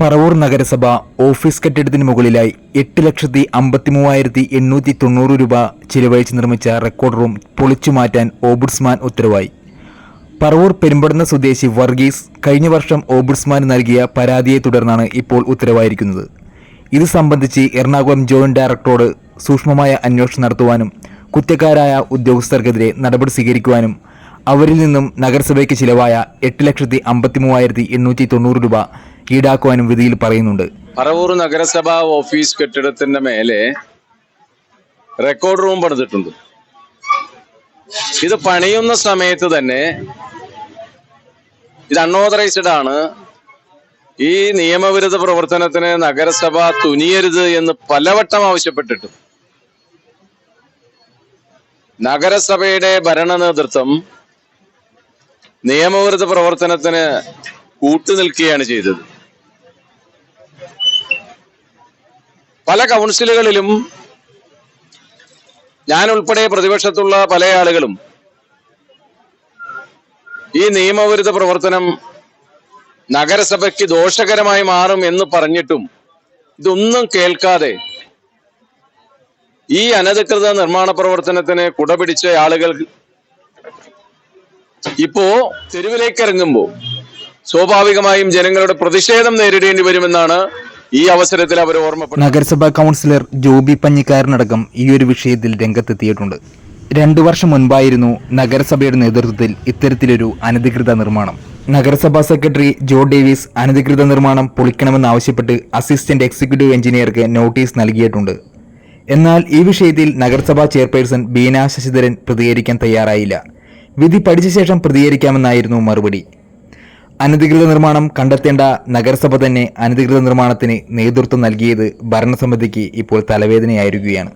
പറവൂർ നഗരസഭ ഓഫീസ് കെട്ടിടത്തിന് മുകളിലായി എട്ട് ലക്ഷത്തി അമ്പത്തി മൂവായിരത്തി എണ്ണൂറ്റി തൊണ്ണൂറ് രൂപ ചിലവഴിച്ച് നിർമ്മിച്ച റെക്കോർഡ് റൂം പൊളിച്ചു മാറ്റാൻ ഓബുഡ്സ്മാൻ ഉത്തരവായി. പറവൂർ പെരുമ്പടുന്ന സ്വദേശി വർഗീസ് കഴിഞ്ഞ വർഷം ഓബുഡ്സ്മാൻ നൽകിയ പരാതിയെ തുടർന്നാണ് ഇപ്പോൾ ഉത്തരവായിരിക്കുന്നത്. ഇത് സംബന്ധിച്ച് എറണാകുളം ജോയിന്റ് ഡയറക്ടറോട് സൂക്ഷ്മമായ അന്വേഷണം നടത്തുവാനും കുറ്റക്കാരായ ഉദ്യോഗസ്ഥർക്കെതിരെ നടപടി സ്വീകരിക്കുവാനും അവരിൽ നിന്നും നഗരസഭയ്ക്ക് ചിലവായ എട്ട് ലക്ഷത്തി അമ്പത്തി മൂവായിരത്തി എണ്ണൂറ്റി തൊണ്ണൂറ് രൂപ ഈടാക്കുവാനും വിധിയിൽ പറയുന്നുണ്ട്. പറവൂർ നഗരസഭാ ഓഫീസ് കെട്ടിടത്തിന്റെ മേലെ റെക്കോർഡ് റൂം പണിതിട്ടുണ്ട്. ഇത് പണിയുന്ന സമയത്ത് തന്നെ ഇത് അൺഓതറൈസ്ഡ് ആണ്. ഈ നിയമവിരുദ്ധ പ്രവർത്തനത്തിന് നഗരസഭ തുനിയരുത് എന്ന് പലവട്ടം ആവശ്യപ്പെട്ടിട്ടു നഗരസഭയുടെ ഭരണ നേതൃത്വം നിയമവിരുദ്ധ പ്രവർത്തനത്തിന് കൂട്ടുനിൽക്കുകയാണ് ചെയ്തത്. പല കൗൺസിലുകളിലും ഞാൻ ഉൾപ്പെടെ പ്രതിപക്ഷത്തുള്ള പല ആളുകളും ഈ നിയമവിരുദ്ധ പ്രവർത്തനം നഗരസഭയ്ക്ക് ദോഷകരമായി മാറും എന്ന് പറഞ്ഞിട്ടും ഇതൊന്നും കേൾക്കാതെ ഈ അനധികൃത നിർമ്മാണ പ്രവർത്തനത്തിന് കുടപിടിച്ച ആളുകൾ ഇപ്പോ തെരുവിലേക്ക് ഇറങ്ങുമ്പോൾ സ്വാഭാവികമായും ജനങ്ങളുടെ പ്രതിഷേധം നേരിടേണ്ടി വരുമെന്നാണ് ഈ അവസരത്തിൽ അവർ ഓർമ്മപ്പെടും നഗരസഭാ കൗൺസിലർ ജോബി പഞ്ഞിക്കാരനടക്കം ഈ ഒരു വിഷയത്തിൽ രംഗത്തെത്തിയിട്ടുണ്ട്. രണ്ടു വർഷം മുൻപായിരുന്നു നഗരസഭയുടെ നേതൃത്വത്തിൽ ഇത്തരത്തിലൊരു അനധികൃത നിർമ്മാണം. നഗരസഭാ സെക്രട്ടറി ജോ ഡേവിസ് അനധികൃത നിർമ്മാണം പൊളിക്കണമെന്നാവശ്യപ്പെട്ട് അസിസ്റ്റന്റ് എക്സിക്യൂട്ടീവ് എഞ്ചിനീയർക്ക് നോട്ടീസ് നൽകിയിട്ടുണ്ട്. എന്നാൽ ഈ വിഷയത്തിൽ നഗരസഭാ ചെയർപേഴ്സൺ ബീന ശശിധരൻ പ്രതികരിക്കാൻ തയ്യാറായില്ല. വിധി പഠിച്ച ശേഷം പ്രതികരിക്കാമെന്നായിരുന്നു മറുപടി. അനധികൃത നിർമ്മാണം കണ്ടെത്തേണ്ട നഗരസഭ തന്നെ അനധികൃത നിർമ്മാണത്തിന് നേതൃത്വം നൽകിയത് ഭരണസമിതിക്ക് ഇപ്പോൾ തലവേദനയായിരിക്കുകയാണ്.